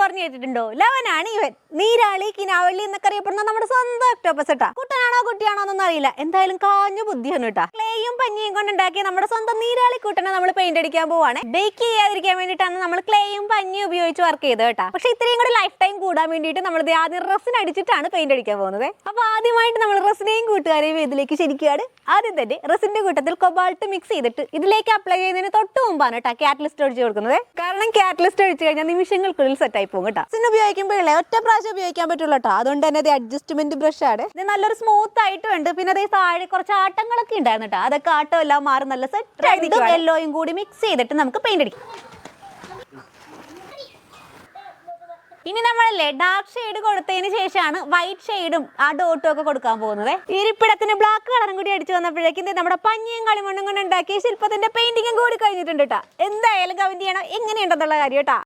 പറഞ്ഞു കേട്ടിട്ടുണ്ടോ? ലവനാണ് ഇവൻ. നീരാളി കിനാവള്ളി എന്നൊക്കെ അറിയപ്പെടുന്ന നമ്മുടെ സ്വന്തം ഒക്ടോപ്പസ് ഇട്ടാ കുട്ടനാണോ കുട്ടിയാണോ എന്നൊന്നും അറിയില്ല. എന്തായാലും കാഞ്ഞു ബുദ്ധിയാണ് കേട്ടാ. ക്ലേയും പഞ്ഞിയും കൊണ്ടുണ്ടാക്കിയ നമ്മുടെ സ്വന്തം നീരാളി കൂട്ടനെ നമ്മൾ പെയിന്റ് അടിക്കാൻ പോവാണ്. ബേക്ക് ചെയ്യാതിരിക്കാൻ വേണ്ടിയിട്ടാണ് നമ്മൾ ക്ലേയും പഞ്ഞിയും ഉപയോഗിച്ച് വർക്ക് ചെയ്തത് കേട്ടാ. പക്ഷെ ഇത്രയും കൂടി ലൈഫ് ടൈം കൂടാൻ വേണ്ടിയിട്ട് നമ്മൾ ആദ്യം റസിന് അടിച്ചിട്ടാണ് പെയിന്റ് അടിക്കാൻ പോകുന്നത്. അപ്പൊ ആദ്യമായിട്ട് നമ്മൾ റസിനെയും കൂട്ടുകാരെയും ഇതിലേക്ക് ശരിക്കുകയാണ് ആദ്യം തന്നെ റസിന്റെ കൂട്ടത്തിൽ കൊബാൾട്ട് മിക്സ് ചെയ്തിട്ട് ഇതിലേക്ക് അപ്ലൈ ചെയ്യുന്നതിന് തൊട്ട് മുമ്പാണ് കേട്ടോ കാറ്റലിസ്റ്റ് ഒഴിച്ച് കൊടുക്കുന്നത്. കാരണം കാറ്റലിസ്റ്റ് ഒഴിച്ച് കഴിഞ്ഞാൽ നിമിഷങ്ങൾക്കുള്ളിൽ സെറ്റ് ആയി പോകും കേട്ടോ. റസിന് ഉപയോഗിക്കുമ്പോഴേ ഒറ്റ പ്രാവശ്യം ഉപയോഗിക്കാൻ പറ്റുള്ളൂ കേട്ടോ. അതുകൊണ്ട് തന്നെ ഇത് അഡ്ജസ്റ്റ്മെന്റ് ബ്രഷ് ആണ്. ഇത് നല്ലൊരു സ്മൂത്ത് ആയിട്ടും ഉണ്ട്. പിന്നെ അതേ താഴെ കുറച്ച് ആട്ടങ്ങളൊക്കെ ഉണ്ടായിരുന്നു കേട്ടോ. അതൊക്കെ ആട്ടം എല്ലാം മാറും നല്ല സെറ്റ് യെല്ലോയും കൂടി മിക്സ് ചെയ്തിട്ട് നമുക്ക് പെയിന്റ് അടിക്കാം. ഇനി നമ്മളല്ലേ ഡാർക്ക് ഷെയ്ഡ് കൊടുത്തതിന് ശേഷമാണ് വൈറ്റ് ഷെയ്ഡും ആ ഡോട്ടും ഒക്കെ കൊടുക്കാൻ പോകുന്നത്. ഇരിപ്പിടത്തിന് ബ്ലാക്ക് കളറും കൂടി അടിച്ചു വന്നപ്പോഴേക്കും നമ്മുടെ പഞ്ഞിയും കളിമണ്ണും കൊണ്ട് ഉണ്ടാക്കിയ ശില്പത്തിന്റെ പെയിന്റിങ്ങും കൂടി കഴിഞ്ഞിട്ടുണ്ട് കേട്ടോ. എന്തായാലും കമന്റ് ചെയ്യണം. എങ്ങനെയുണ്ടെന്നുള്ള കാര്യം കേട്ടോ.